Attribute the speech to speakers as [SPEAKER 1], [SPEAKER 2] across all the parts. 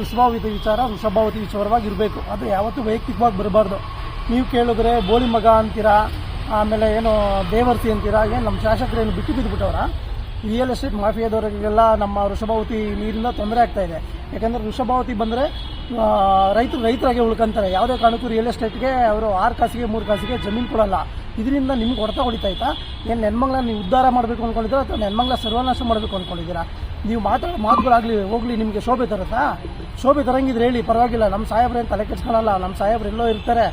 [SPEAKER 1] ಋಷಭಾವತಿ ವಿಚಾರ ಋಷಭಾವತಿ ವಿಚಾರವಾಗಿ ಇರಬೇಕು ಅದು ಯಾವತ್ತೂ ವೈಯಕ್ತಿಕವಾಗಿ ಬರಬಾರ್ದು. ನೀವು ಕೇಳಿದ್ರೆ ಬೋಳಿ ಮಗ ಅಂತೀರಾ, ಆಮೇಲೆ ಏನು ದೇವರ್ತಿ ಅಂತೀರಾ, ಏನು ನಮ್ಮ ಶಾಸಕರೇನು ಬಿಟ್ಟು ಬಿದ್ದುಬಿಟ್ಟವ್ರ ರಿಯಲ್ ಎಸ್ಟೇಟ್ ಮಾಫಿಯಾದವರಿಗೆಲ್ಲ ನಮ್ಮ ವೃಷಭಾವತಿ ನೀರಿಂದ ತೊಂದರೆ ಆಗ್ತಾ ಇದೆ. ಯಾಕಂದರೆ ವೃಷಭಾವತಿ ಬಂದರೆ ರೈತರು ರೈತರಾಗೆ ಉಳ್ಕೊಂತಾರೆ. ಯಾವುದೇ ಕಾರಣಕ್ಕೂ ರಿಯಲ್ ಎಸ್ಟೇಟ್ಗೆ ಅವರು ಆರು ಕಾಸಿಗೆ, ಮೂರು ಕಾಸಿಗೆ ಜಮೀನು ಕೊಡಲ್ಲ. ಇದರಿಂದ ನಿಮ್ಗೆ ಹೊಡೆತ ಹೊಡಿತಾಯ್ತಾ ಏನು ನೆನ್ಮಂಗ್ಲ ನೀವು ಉದ್ಧಾರ ಮಾಡಬೇಕು ಅಂದ್ಕೊಂಡಿದ್ದೀರಾ ಅಥವಾ ನೆನ್ಮಂಗ್ಲ ಸರ್ವನಾಶ ಮಾಡಬೇಕು ಅಂದ್ಕೊಂಡಿದ್ದೀರಾ ನೀವು ಮಾತಾಡೋ ಮಾತುಗಳಾಗಲಿ, ಹೋಗಲಿ, ನಿಮಗೆ ಶೋಭೆ ತರುತ್ತಾ? ಶೋಭೆ ತರಂಗಿದ್ರೆ ಹೇಳಿ, ಪರವಾಗಿಲ್ಲ ನಮ್ಮ ಸಾಹೇಬ್ರೇನು ತಲೆ ಕೆಡ್ಸ್ಕೊಳಲ್ಲ ನಮ್ಮ ಸಾಹೇಬ್ರು ಎಲ್ಲೋ ಇರ್ತಾರೆ.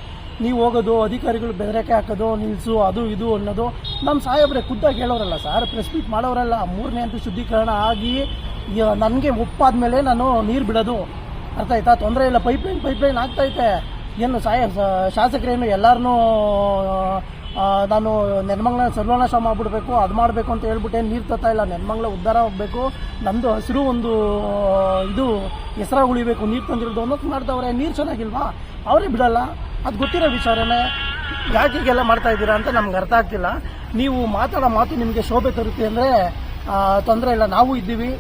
[SPEAKER 1] ನೀವು ಹೋಗೋದು, ಅಧಿಕಾರಿಗಳು ಬೆದರಿಕೆ ಹಾಕೋದು ನಿಲ್ಲಿಸು ಅದು ಇದು ಅನ್ನೋದು ನಮ್ಮ ಸಾಹೇಬ್ರೆ ಖುದ್ದಾಗಿ ಹೇಳೋರಲ್ಲ ಸರ್ ಪ್ರೆಸ್ ಮೀಟ್ ಮಾಡೋರಲ್ಲ, ಮೂರನೇ ಅಂತ ಶುದ್ಧೀಕರಣ ಆಗಿ ನನಗೆ ಒಪ್ಪಾದ ಮೇಲೆ ನಾನು ನೀರು ಬಿಡೋದು. ಅರ್ಥ ಆಯ್ತಾ? ತೊಂದರೆ ಇಲ್ಲ ಪೈಪ್ಲೈನ್ ಪೈಪ್ಲೈನ್ ಆಗ್ತೈತೆ ಏನು ಸಾಯ ಶಾಸಕರೇನು ಎಲ್ಲರನ್ನೂ ನಾನು ನೆನ್ಮಂಗ್ಲ ಸರ್ವನಾಶ ಮಾಡಿಬಿಡ್ಬೇಕು ಅದು ಮಾಡಬೇಕು ಅಂತ ಹೇಳ್ಬಿಟ್ಟು. ನೀರು ತತ್ತಾ ಇಲ್ಲ, ನೆನ್ಮಂಗ್ಲ ಉದ್ಧಾರ ಆಗಬೇಕು. ನಮ್ಮದು ಹಸಿರು ಒಂದು ಇದು ಹೆಸರಾಗಿ ಉಳಿಬೇಕು, ನೀರು ತಂದಿರೋದು ಅನ್ನೋದು ಮಾಡ್ದವ್ರೆ ನೀರು ಚೆನ್ನಾಗಿಲ್ವಾ? ಅವರೇ ಬಿಡಲ್ಲ. ಅದು ಗೊತ್ತಿರೋ ವಿಚಾರನೇ ಯಾಕೆ ಮಾಡ್ತಾ ಇದ್ದೀರಾ ಅಂತ ನಮ್ಗೆ ಅರ್ಥ ಆಗ್ತಿಲ್ಲ. ನೀವು ಮಾತಾಡೋ ಮಾತು ನಿಮಗೆ ಶೋಭೆ ತರುತ್ತೆ ಅಂದರೆ ತೊಂದರೆ ಇಲ್ಲ. ನಾವು ಇದ್ದೀವಿ.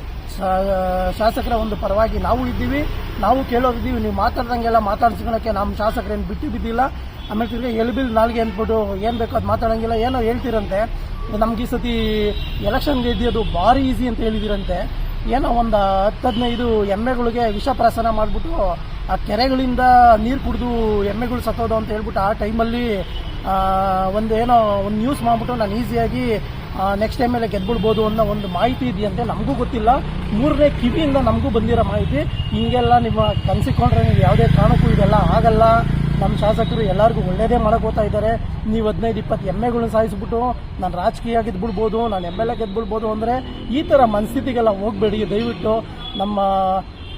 [SPEAKER 1] ಶಾಸಕರ ಒಂದು ಪರವಾಗಿ ನಾವು ಇದ್ದೀವಿ. ನಾವು ಕೇಳೋರಿದ್ದೀವಿ ನೀವು ಮಾತಾಡ್ದಂಗೆಲ್ಲ ಮಾತಾಡ್ಸ್ಕೊಳಕ್ಕೆ ನಮ್ಮ ಶಾಸಕರೇನು ಬಿಟ್ಟು ಬಿದ್ದಿಲ್ಲ. ಆಮೇಲೆ ತಿರ್ಗಿ ಎಲ್ಬಿಲ್ ನಾಲ್ಗೆ ಅಂದ್ಬಿಟ್ಟು ಏನು ಬೇಕೋ ಅದು ಮಾತಾಡೋಂಗಿಲ್ಲ. ಏನೋ ಹೇಳ್ತೀರಂತೆ. ನಮ್ಗೆ ಈ ಸತಿ ಎಲೆಕ್ಷನ್ ಗೆದ್ದಿಯೋದು ಭಾರಿ ಈಸಿ ಅಂತ ಹೇಳಿದಿರಂತೆ. ಏನೋ ಒಂದು ಹತ್ತು ಹದಿನೈದು ಎಮ್ಮೆಗಳಿಗೆ ವಿಷಪ್ರಾಸನ ಮಾಡಿಬಿಟ್ಟು ಆ ಕೆರೆಗಳಿಂದ ನೀರು ಕುಡಿದು ಎಮ್ಮೆಗಳು ಸತ್ತೋದು ಅಂತ ಹೇಳ್ಬಿಟ್ಟು ಆ ಟೈಮಲ್ಲಿ ಒಂದು ಏನೋ ಒಂದು ನ್ಯೂಸ್ ಮಾಡಿಬಿಟ್ಟು ನಾನು ಈಸಿಯಾಗಿ ನೆಕ್ಸ್ಟ್ ಟೈಮ್ ಮೇಲೆ ಗೆದ್ಬಿಡ್ಬೋದು ಅನ್ನೋ ಒಂದು ಮಾಹಿತಿ ಇದೆಯಂತೆ ನಮಗೂ ಗೊತ್ತಿಲ್ಲ. ಮೂರನೇ ಕಿವಿಯಿಂದ ನಮಗೂ ಬಂದಿರೋ ಮಾಹಿತಿ. ಹಿಂಗೆಲ್ಲ ನಿಮ್ಮ ಕನಸಿಕೊಂಡ್ರೆ ನೀವು ಯಾವುದೇ ಕಾರಣಕ್ಕೂ ಇದೆಲ್ಲ ಆಗಲ್ಲ. ನಮ್ಮ ಶಾಸಕರು ಎಲ್ಲರಿಗೂ ಒಳ್ಳೇದೇ ಮಾಡಕ್ಕೆ ಹೋಗ್ತಾ ಇದ್ದಾರೆ. ನೀವು ಹದಿನೈದು, ಇಪ್ಪತ್ತು ಎಮ್ಮೆಗಳನ್ನ ಸಾಯಿಸ್ಬಿಟ್ಟು ನಾನು ರಾಜಕೀಯ ಗೆದ್ಬಿಡ್ಬೋದು, ನಾನು ಎಂ ಎಲ್ ಎ ಗೆದ್ಬಿಡ್ಬೋದು ಅಂದರೆ ಈ ಥರ ಮನಸ್ಥಿತಿಗೆಲ್ಲ ಹೋಗಬೇಡಿ. ದಯವಿಟ್ಟು ನಮ್ಮ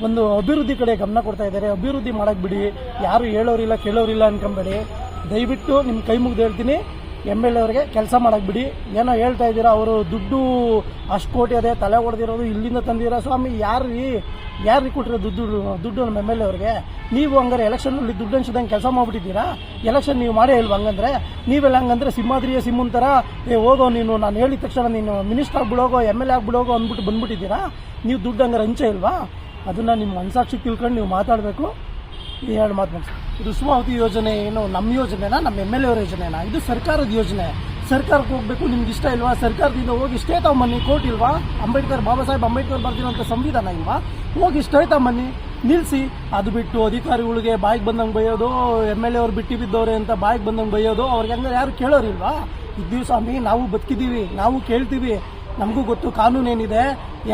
[SPEAKER 1] ಒಂದು ಅಭಿವೃದ್ಧಿ ಕಡೆ ಗಮನ ಕೊಡ್ತಾ ಇದ್ದಾರೆ. ಅಭಿವೃದ್ಧಿ ಮಾಡಕ್ಕೆ ಬಿಡಿ. ಯಾರು ಹೇಳೋರಿಲ್ಲ, ಕೇಳೋರಿಲ್ಲ ಅನ್ಕೊಂಬೇಡಿ. ದಯವಿಟ್ಟು ನಿಮ್ಮ ಕೈ ಮುಗಿದು ಹೇಳ್ತೀನಿ. ಎಂ ಎಲ್ ಎ ಅವ್ರಿಗೆ ಕೆಲಸ ಮಾಡಕ್ ಬಿಡಿ. ಏನೋ ಹೇಳ್ತಾ ಇದ್ದೀರಾ, ಅವರು ದುಡ್ಡು ಅಷ್ಟು ಕೋಟಿ ಅದೇ ತಲೆ ಹೊಡೆದಿರೋದು ಇಲ್ಲಿಂದ ತಂದಿರೋ? ಸ್ವಾಮಿ ಯಾರು ರೀ ಯಾರು ಕೊಟ್ಟಿರೋ ದುಡ್ಡು ದುಡ್ಡು ನಮ್ಮ ಎಂ ಎಲ್ ಎ ಅವ್ರಿಗೆ? ನೀವು ಹಂಗಾರೆ ಎಲೆಕ್ಷನಲ್ಲಿ ದುಡ್ಡು ಅನ್ಸಿದಂಗೆ ಕೆಲಸ ಮಾಡ್ಬಿಟ್ಟಿದ್ದೀರಾ? ಎಲೆಕ್ಷನ್ ನೀವು ಮಾಡೇ ಇಲ್ವಾ ಹಂಗಂದ್ರೆ? ನೀವೆಲ್ಲ ಹಂಗಂದ್ರೆ ಸಿಂಹಾದ್ರಿಯ ಸಿಂಹಂತರ ಏ, ಹೋಗೋ ನೀನು, ನಾನು ಹೇಳಿದ ತಕ್ಷಣ ನೀನು ಮಿನಿಸ್ಟರ್ ಆಗ್ಬಿಡೋಗೋ ಎಂ ಎಲ್ ಎ ಆಗ್ಬಿಡೋಗೋ ಅಂದ್ಬಿಟ್ಟು ಬಂದ್ಬಿಟ್ಟಿದ್ದೀರಾ? ನೀವು ದುಡ್ಡು ಹಂಗಾರೆ ಹಂಚೆ ಇಲ್ವಾ? ಅದನ್ನು ನಿಮ್ಮ ಮನಸಾಕ್ಷಿ ತಿಳ್ಕೊಂಡು ನೀವು ಮಾತಾಡಬೇಕು. ಈ ಎರಡು ಮಾತು ಇದು ಸುಮಾವತಿ ಯೋಜನೆ ಏನು, ನಮ್ಮ ಯೋಜನೆನಾ, ನಮ್ಮ ಎಂ ಎಲ್ ಎ ಯೋಜನೆನಾ? ಇದು ಸರ್ಕಾರದ ಯೋಜನೆ. ಸರ್ಕಾರಕ್ಕೆ ಹೋಗ್ಬೇಕು, ನಿಮ್ಗೆ ಇಷ್ಟ ಇಲ್ವಾ? ಸರ್ಕಾರದಿಂದ ಹೋಗಿ ಇಷ್ಟೇ ಮನಿ ಕೋರ್ಟ್ ಇಲ್ವಾ? ಅಂಬೇಡ್ಕರ್, ಬಾಬಾ ಸಾಹೇಬ್ ಅಂಬೇಡ್ಕರ್ ಬರ್ದಿರೋಂಥ ಸಂವಿಧಾನ ಇಲ್ವಾ? ಹೋಗಿ ಇಷ್ಟೇ ಮನಿ ನಿಲ್ಲಿಸಿ ಅದು ಬಿಟ್ಟು ಅಧಿಕಾರಿಗಳಿಗೆ ಬಾಯಿಗೆ ಬಂದಂಗೆ ಬೈಯೋದು, ಎಂ ಎಲ್ ಎ ಅವ್ರು ಬಿಟ್ಟು ಬಿದ್ದವ್ರೆ ಅಂತ ಬಾಯಿಗೆ ಬಂದಂಗೆ ಬೈಯೋದು, ಅವ್ರಿಗೆ ಹಂಗಾರೆ ಯಾರು ಕೇಳೋರಿಲ್ವಾ? ಇದ್ದೀವಿ ಸ್ವಾಮಿ, ನಾವು ಬದುಕಿದ್ದೀವಿ ನಾವು ಕೇಳ್ತೀವಿ. ನಮಗೂ ಗೊತ್ತು, ಕಾನೂನು ಏನಿದೆ?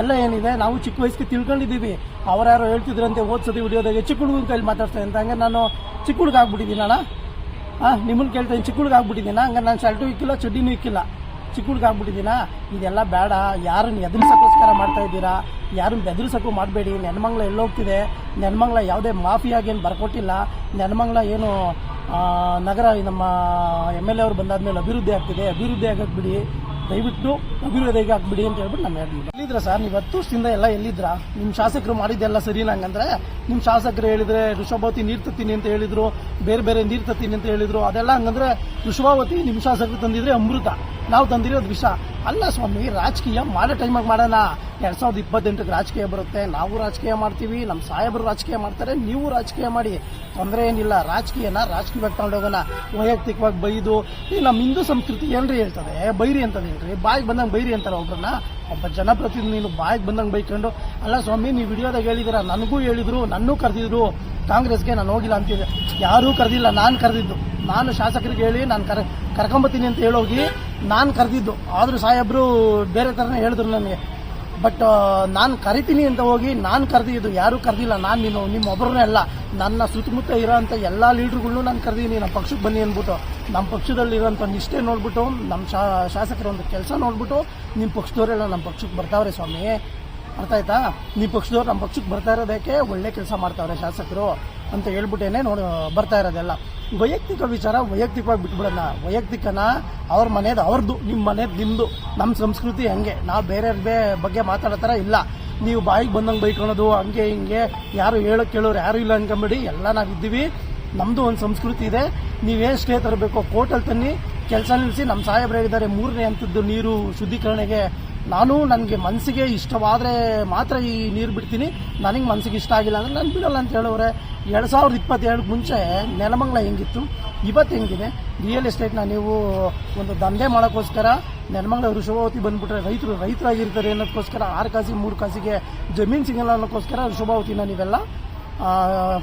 [SPEAKER 1] ಎಲ್ಲ ಏನಿದೆ? ನಾವು ಚಿಕ್ಕ ವಯಸ್ಸಿಗೆ ತಿಳ್ಕೊಂಡಿದ್ದೀವಿ. ಅವರ್ಯಾರು ಹೇಳ್ತಿದ್ರಂತೆ ಓದ್ಸೋದು ವಿಡಿಯೋದಾಗೆ ಚಿಕ್ಕ ಹುಡುಗನ ಕೈಲಿ ಮಾತಾಡ್ತಾರೆ ಅಂತ ಹಂಗೆ ನಾನು ಚಿಕ್ಕ ಹುಡುಗ ಆಗ್ಬಿಟ್ಟಿದ್ದೀನಿ ಅಣ್ಣ. ಹಾಂ ನಿಮ್ಮನ್ನು ಕೇಳ್ತೀನಿ ಚಿಕ್ಕ ಹುಡುಗ ಆಗ್ಬಿಟ್ಟಿದ್ದೀನ? ಹಂಗೆ ನಾನು ಶರ್ಟು ಇಕ್ಕಿಲ್ಲ, ಚಡ್ಡಿನೂ ಇಕ್ಕಿಲ್ಲ. ಚಿಕ್ಕ ಹುಡುಗ ಆಗ್ಬಿಟ್ಟಿದ್ದೀನ? ಇದೆಲ್ಲ ಬೇಡ. ಯಾರನ್ನು ಎದುರಿಸೋಕ್ಕೋಸ್ಕರ ಮಾಡ್ತಾ ಇದ್ದೀರಾ? ಯಾರನ್ನು ಬೆದರಿಸೋಕ್ಕೂ ಮಾಡಬೇಡಿ. ನೆನ್ಮಂಗ್ಲ ಎಲ್ಲೋಗ್ತಿದೆ ನೆನ್ಮಂಗ್ಲ ಯಾವುದೇ ಮಾಫಿಯಾಗಿ ಏನು ಬರ್ಕೊಟ್ಟಿಲ್ಲ. ನೆನ್ಮಂಗ್ಲ ಏನು ನಗರ, ನಮ್ಮ ಎಂ ಎಲ್ ಎ ಅವ್ರು ಬಂದಾದ್ಮೇಲೆ ಅಭಿವೃದ್ಧಿ ಆಗ್ತಿದೆ. ಅಭಿವೃದ್ಧಿ ಆಗಕ್ಕೆ ಬಿಡಿ. ದಯವಿಟ್ಟು ಅಭಿವೃದ್ಧಿಗೆ ಹಾಕ್ಬಿಡಿ ಅಂತ ಹೇಳ್ಬಿಟ್ಟು ನಮ್ಮ ಹೇಳಿದ್ವಿ ಎಲ್ಲಿದ್ರ ಸರ್? ಹತ್ತು ವರ್ಷದಿಂದ ಎಲ್ಲ ಎಲ್ಲಿದ್ರ ನಿಮ್ಮ ಶಾಸಕರು ಮಾಡಿದ್ದೆಲ್ಲ ಸರಿ ನಂಗಂದ್ರೆ ನಿಮ್ಮ ಶಾಸಕರು ಹೇಳಿದ್ರೆ ಋಷಭಾವತಿ ನೀರು ತತ್ತೀನಿ ಅಂತ ಹೇಳಿದ್ರು, ಬೇರೆ ಬೇರೆ ನೀರು ತತ್ತೀನಿ ಅಂತ ಹೇಳಿದ್ರು, ಅದೆಲ್ಲ ಹಂಗಂದ್ರೆ ಋಷಭಾವತಿ ನಿಮ್ಮ ಶಾಸಕರು ತಂದಿದ್ರೆ ಅಮೃತ. ನಾವು ತಂದಿರೋದು ವಿಷ. ಅಲ್ಲ ಸ್ವಾಮಿ, ರಾಜಕೀಯ ಮಾಡೋ ಟೈಮಾಗಿ ಮಾಡೋಣ. ಎರಡು ಸಾವಿರದ ಇಪ್ಪತ್ತೆಂಟಕ್ಕೆ ರಾಜಕೀಯ ಬರುತ್ತೆ. ನಾವು ರಾಜಕೀಯ ಮಾಡ್ತೀವಿ, ನಮ್ಮ ಸಾಹೇಬರು ರಾಜಕೀಯ ಮಾಡ್ತಾರೆ, ನೀವು ರಾಜಕೀಯ ಮಾಡಿ. ತೊಂದರೆ ಏನಿಲ್ಲ. ರಾಜಕೀಯನ ರಾಜಕೀಯವಾಗಿ ತಗೊಂಡೋಗೋಣ. ವೈಯಕ್ತಿಕವಾಗಿ ಬೈದು ಈ ನಮ್ಮ ಹಿಂದೂ ಸಂಸ್ಕೃತಿ ಏನ್ರಿ ಹೇಳ್ತದೆ? ಬೈರಿ ಅಂತದೇನ್ರಿ ಬಾಯಿಗೆ ಬಂದಂಗೆ ಬೈರಿ ಅಂತಾರೆ ಒಬ್ರನ್ನ. ಒಬ್ಬ ಜನಪ್ರತಿನಿಧಿ, ನೀನು ಬಾಯಿಗೆ ಬಂದಂಗೆ ಬೈಕೊಂಡು ಅಲ್ಲ ಸ್ವಾಮಿ, ನೀವು ವಿಡಿಯೋದಾಗ ಹೇಳಿದಿರ ನನಗೂ ಹೇಳಿದ್ರು, ನನ್ನೂ ಕರೆದಿದ್ರು, ಕಾಂಗ್ರೆಸ್ಗೆ ನಾನು ಹೋಗಿಲ್ಲ ಅಂತಿದ್ದೆ. ಯಾರೂ ಕರೆದಿಲ್ಲ, ನಾನು ಕರೆದಿದ್ದು. ನಾನು ಶಾಸಕರಿಗೆ ಹೇಳಿ, ನಾನು ಕರ, ಕರ್ಕೊಂಬತ್ತೀನಿ ಅಂತ ಹೇಳೋಗಿ ನಾನು ಕರೆದಿದ್ದು. ಆದರೂ ಸಾಹೇಬರು ಬೇರೆ ಥರನೇ ಹೇಳಿದ್ರು ನನಗೆ. ಬಟ್ ನಾನು ಕರಿತೀನಿ ಅಂತ ಹೋಗಿ ನಾನು ಕರೆದಿದ್ದು ಯಾರೂ ಕರೆದಿಲ್ಲ. ನಾನು ನೀನು ನಿಮ್ಮ ಒಬ್ಬರನ್ನೇ ಅಲ್ಲ. ನನ್ನ ಸುತ್ತಮುತ್ತ ಇರೋಂಥ ಎಲ್ಲ ಲೀಡ್ರುಗಳ್ನು ನಾನು ಕರೆದೀನಿ ನಮ್ಮ ಪಕ್ಷಕ್ಕೆ ಬನ್ನಿ ಅಂದ್ಬಿಟ್ಟು ನಮ್ಮ ಪಕ್ಷದಲ್ಲಿರೋಂಥ ನಿಷ್ಠೆ ನೋಡ್ಬಿಟ್ಟು ನಮ್ಮ ಶಾ, ಶಾಸಕರ ಒಂದು ಕೆಲಸ ನೋಡ್ಬಿಟ್ಟು ನಿಮ್ಮ ಪಕ್ಷದವರೆಲ್ಲ ನಮ್ಮ ಪಕ್ಷಕ್ಕೆ ಬರ್ತಾವ್ರೆ ಸ್ವಾಮಿ. ಅರ್ಥ ಆಯ್ತಾ? ನಿಮ್ಮ ಪಕ್ಷದವ್ರು ನಮ್ಮ ಪಕ್ಷಕ್ಕೆ ಬರ್ತಾ ಇರೋದಕ್ಕೆ ಒಳ್ಳೆ ಕೆಲಸ ಮಾಡ್ತಾವ್ರೆ ಶಾಸಕರು. ಅಂತ ಹೇಳ್ಬಿಟ್ಟೇನೆ ನೋಡಿ, ಬರ್ತಾ ಇರೋದೆಲ್ಲ. ವೈಯಕ್ತಿಕ ವಿಚಾರ ವೈಯಕ್ತಿಕವಾಗಿ ಬಿಟ್ಬಿಡೋಣ ವೈಯಕ್ತಿಕನ ಅವ್ರ ಮನೇದು ಅವ್ರದ್ದು ನಿಮ್ಮ ಮನೇದು ನಿಮ್ಮದು ನಮ್ಮ ಸಂಸ್ಕೃತಿ ಹಂಗೆ. ನಾವು ಬೇರೆಯವ್ರ ಬಗ್ಗೆ ಮಾತಾಡೋ ಥರ ಇಲ್ಲ. ನೀವು ಬಾಯಿಗೆ ಬಂದಂಗೆ ಬೈಕೊಳೋದು ಹಂಗೆ ಹಿಂಗೆ, ಯಾರು ಹೇಳೋ ಕೇಳೋರು ಯಾರು ಇಲ್ಲ ಅನ್ಕೊಂಬಿಡಿ, ಎಲ್ಲ ನಾವಿದ್ದೀವಿ ನಮ್ಮದು ಒಂದು ಸಂಸ್ಕೃತಿ ಇದೆ. ನೀವೇನು ಸ್ಟೇ ತರಬೇಕು ಕೋರ್ಟಲ್ಲಿ ತನ್ನಿ ಕೆಲಸ ನಿಲ್ಲಿಸಿ ನಮ್ಮ ಸಾಹೇಬ್ರು ಹೇಳಿದ್ದಾರೆ, ಮೂರನೇ ಹಂತದ್ದು ನೀರು ಶುದ್ಧೀಕರಣೆಗೆ ನಾನು ನನಗೆ ಮನಸ್ಸಿಗೆ ಇಷ್ಟವಾದರೆ ಮಾತ್ರ ಈ ನೀರು ಬಿಡ್ತೀನಿ. ನನಗೆ ಮನಸ್ಸಿಗೆ ಇಷ್ಟ ಆಗಿಲ್ಲ ಅಂದರೆ ನಾನು ಬಿಡೋಲ್ಲ ಅಂತ ಹೇಳೋರೆ ಎರಡು ಸಾವಿರದ ಇಪ್ಪತ್ತೇಳಕ್ಕೆ ಮುಂಚೆ ನೆಲಮಂಗಲ ಹೆಂಗಿತ್ತು? ಇವತ್ತು ಹೆಂಗಿದೆ? ರಿಯಲ್ ಎಸ್ಟೇಟ್ನ ನೀವು ಒಂದು ದಂಧೆ ಮಾಡೋಕ್ಕೋಸ್ಕರ ನೆಲಮಂಗಲ ವೃಷಭಾವತಿ ಬಂದುಬಿಟ್ರೆ ರೈತರು ರೈತರಾಗಿರ್ತಾರೆ ಅನ್ನೋದಕ್ಕೋಸ್ಕರ ಆರು ಕಾಸಿಗೆ ಮೂರು ಕಾಸಿಗೆ ಜಮೀನು ಸಿಗಲ್ಲ ಅನ್ನೋಕ್ಕೋಸ್ಕರ ವೃಷಭಾವತಿನ ನೀವೆಲ್ಲ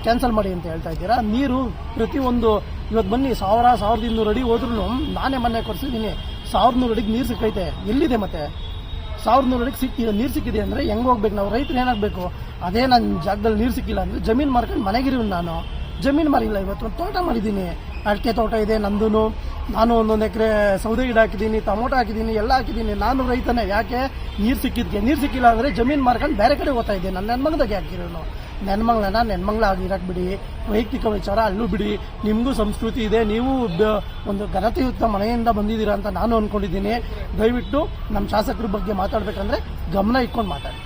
[SPEAKER 1] ಕ್ಯಾನ್ಸಲ್ ಮಾಡಿ ಅಂತ ಹೇಳ್ತಾ ಇದ್ದೀರಾ? ನೀರು ಪ್ರತಿಯೊಂದು ಇವತ್ತು ಬನ್ನಿ, ಸಾವಿರ, ಸಾವಿರದ ಇನ್ನೂರು ಅಡಿ ಹೋದ್ರೂ ನಾನೇ ಮೊನ್ನೆ ಕೊಡ್ಸಿದ್ದೀನಿ ಸಾವಿರದ ನೂರು ಅಡಿಗೆ ನೀರು ಸಿಕ್ಕೈತೆ ಎಲ್ಲಿದೆ ಮತ್ತೆ? ಸಾವಿರದ ನೂರು ಅಡಿಗೆ ಸಿಕ್ಕಿದೆ ನೀರು ಸಿಕ್ಕಿದೆ ಅಂದರೆ ಹೆಂಗೆ ಹೋಗ್ಬೇಕು? ನಾವು ರೈತರು ಏನಾಗಬೇಕು? ಅದೇ ನನ್ನ ಜಾಗದಲ್ಲಿ ನೀರು ಸಿಕ್ಕಿಲ್ಲ ಅಂದರೆ ಜಮೀನು ಮಾರ್ಕೊಂಡು ಮನೆಗಿರುವೆ ನಾನು. ಜಮೀನು ಮಾರಿಲ್ಲ ಇವತ್ತು ತೋಟ ಮಾಡಿದ್ದೀನಿ. ಅಡಿಕೆ ತೋಟ ಇದೆ ನಂದೂ ನಾನು ಒಂದೊಂದು ಎಕರೆ ಸೌದೆ ಗಿಡ ಹಾಕಿದ್ದೀನಿ, ಟೊಮೊಟೊ ಹಾಕಿದ್ದೀನಿ, ಎಲ್ಲ ಹಾಕಿದ್ದೀನಿ. ನಾನು ರೈತನೇ, ಯಾಕೆ? ನೀರು ಸಿಕ್ಕಿದ್ಗೆ ನೀರು ಸಿಕ್ಕಿಲ್ಲ ಅಂದರೆ ಜಮೀನು ಮಾರ್ಕೊಂಡು ಬೇರೆ ಕಡೆ ಓದ್ತಾ ಇದ್ದೆ. ನನ್ನ ನೆನ್ಮಂಗ್ದಾಗೆ ಹಾಕಿರೋನು. ನೆನ್ಮಂಗ್ಲನ ನೆನ್ಮಂಗ್ಲ ಆಗಿರಕ್ಕೆ ಬಿಡಿ. ವೈಯಕ್ತಿಕ ವಿಚಾರ ಅಲ್ಲೂ ಬಿಡಿ. ನಿಮಗೂ ಸಂಸ್ಕೃತಿ ಇದೆ, ನೀವು ಒಂದು ಘನತೆಯುಕ್ತ ಮನೆಯಿಂದ ಬಂದಿದ್ದೀರಾ ಅಂತ ನಾನು ಅಂದ್ಕೊಂಡಿದ್ದೀನಿ ದಯವಿಟ್ಟು ನಮ್ಮ ಶಾಸಕರ ಬಗ್ಗೆ ಮಾತಾಡಬೇಕಂದ್ರೆ ಗಮನ ಇಟ್ಕೊಂಡು ಮಾತಾಡಿ.